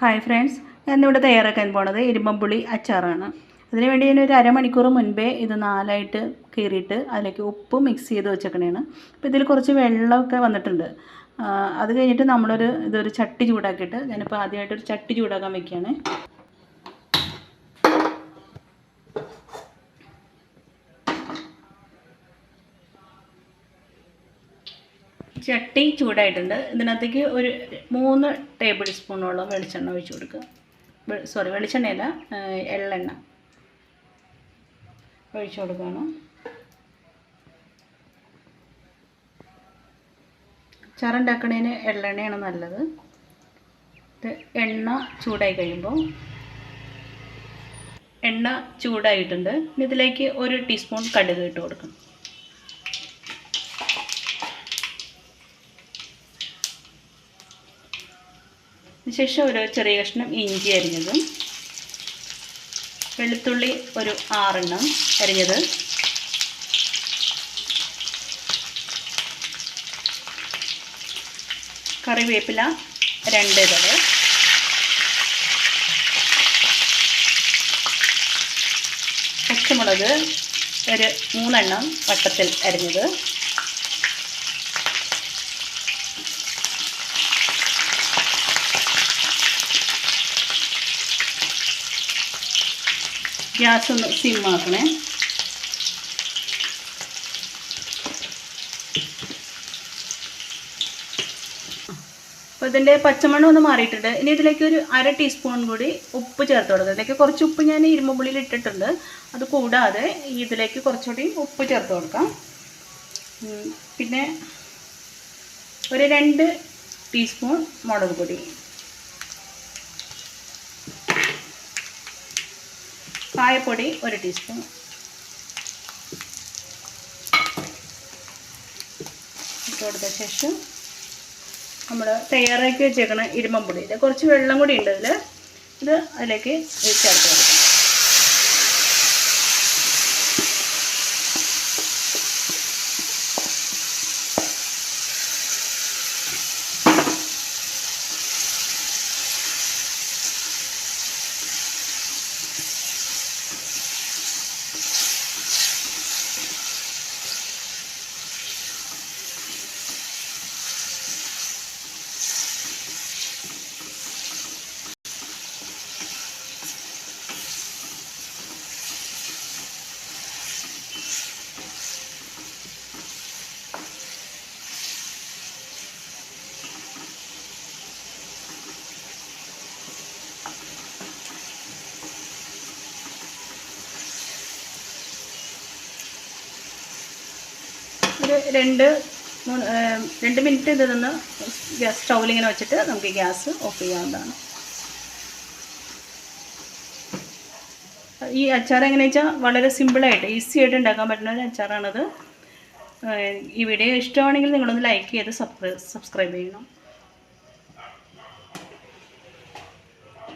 Hi friends ഞാൻ ഞാനിവിടെ തയ്യാറാക്കാൻ പോണത് ഇരുമ്പമ്പുളി അച്ചാറാണ്. അതിനുവേണ്ടി ഞാൻ ഒരു അരമണിക്കൂർ മുൻപേ ഇത് നാലായിട്ട് കീറിയിട്ട് അതിലേക്ക് ഉപ്പ് മിക്സ് ചെയ്ത് വെച്ചേക്കണേണ്. അപ്പോൾ ഇതിൽ കുറച്ച് വെള്ളമൊക്കെ വന്നിട്ടുണ്ട്. അത് കഴിഞ്ഞിട്ട് നമ്മളൊരു ഇതൊരു ചട്ടി ചൂടാക്കിയിട്ട് ഞാനിപ്പോൾ ആദ്യമായിട്ടൊരു ചട്ടി ചൂടാക്കാൻ വെക്കുകയാണ് ചട്ടി ചൂടായിട്ടുണ്ട്. ഇതിനകത്തേക്ക് ഒരു മൂന്ന് ടേബിൾ സ്പൂണോളം വെളിച്ചെണ്ണ ഒഴിച്ച് കൊടുക്കുക. സോറി വെളിച്ചെണ്ണയല്ല എള്ളെണ്ണ ഒഴിച്ചു കൊടുക്കുകയാണ്. ചറുണ്ടാക്കണേന് എള്ളെണ്ണയാണ് നല്ലത്. എണ്ണ ചൂടായി കഴിയുമ്പോൾ എണ്ണ ചൂടായിട്ടുണ്ട്. ഇതിലേക്ക് ഒരു ടീസ്പൂൺ കടുക് ഇട്ട് കൊടുക്കണം. ശേഷം ഒരു ചെറിയ കഷ്ണം ഇഞ്ചി അരിഞ്ഞതും വെളുത്തുള്ളി ഒരു ആറെണ്ണം അരിഞ്ഞത്. കറിവേപ്പില രണ്ട് ഇതൾ. പച്ചമുളക് ഒരു മൂന്നെണ്ണം വട്ടത്തിൽ അരിഞ്ഞത്. ഗ്യാസ് ഒന്ന് സിമ്മാക്കണേ. അപ്പോൾ ഇതിന്റെ പച്ചമണം ഒന്ന് മാറിയിട്ടുണ്ട്. ഇനി ഇതിലേക്ക് ഒരു അര ടീസ്പൂൺ കൂടി ഉപ്പ് ചേർത്ത് കൊടുക്കുക. ഇതിലേക്ക് കുറച്ച് ഉപ്പ് ഞാൻ ഇരുമ്പുള്ളിയിൽ ഇട്ടിട്ടുണ്ട്. അത് കൂടാതെ ഇതിലേക്ക് കുറച്ചുകൂടി ഉപ്പ് ചേർത്ത് കൊടുക്കാം. പിന്നെ ഒരു രണ്ട് ടീസ്പൂൺ മുളക് പൊടി. കായപ്പൊടി ഒരു ടീസ്പൂൺ. ഇട്ട് കൊടുത്ത ശേഷം നമ്മൾ തയ്യാറാക്കി വെച്ചേക്കണ ഇരുമ്പമ്പൊടി ഇത് കുറച്ച് വെള്ളം കൂടി ഉണ്ട് ഇതിൽ ഇത് അതിലേക്ക് ചേർത്ത് കൊടുക്കാം. ഒരു രണ്ട് മൂന്ന് രണ്ട് മിനിറ്റ് ഇത് നിന്ന് ഗ്യാസ് സ്റ്റൗവിലിങ്ങനെ വെച്ചിട്ട് നമുക്ക് ഗ്യാസ് ഓഫ് ചെയ്യാവുന്നതാണ്. ഈ അച്ചാർ എങ്ങനെ വെച്ചാൽ വളരെ സിമ്പിളായിട്ട് ഈസി ആയിട്ട് ഉണ്ടാക്കാൻ പറ്റുന്ന ഒരു അച്ചാറാണത്. ഈ വീഡിയോ ഇഷ്ടമാണെങ്കിൽ നിങ്ങളൊന്ന് ലൈക്ക് ചെയ്ത് സബ്സ്ക്രൈബ് ചെയ്യണം.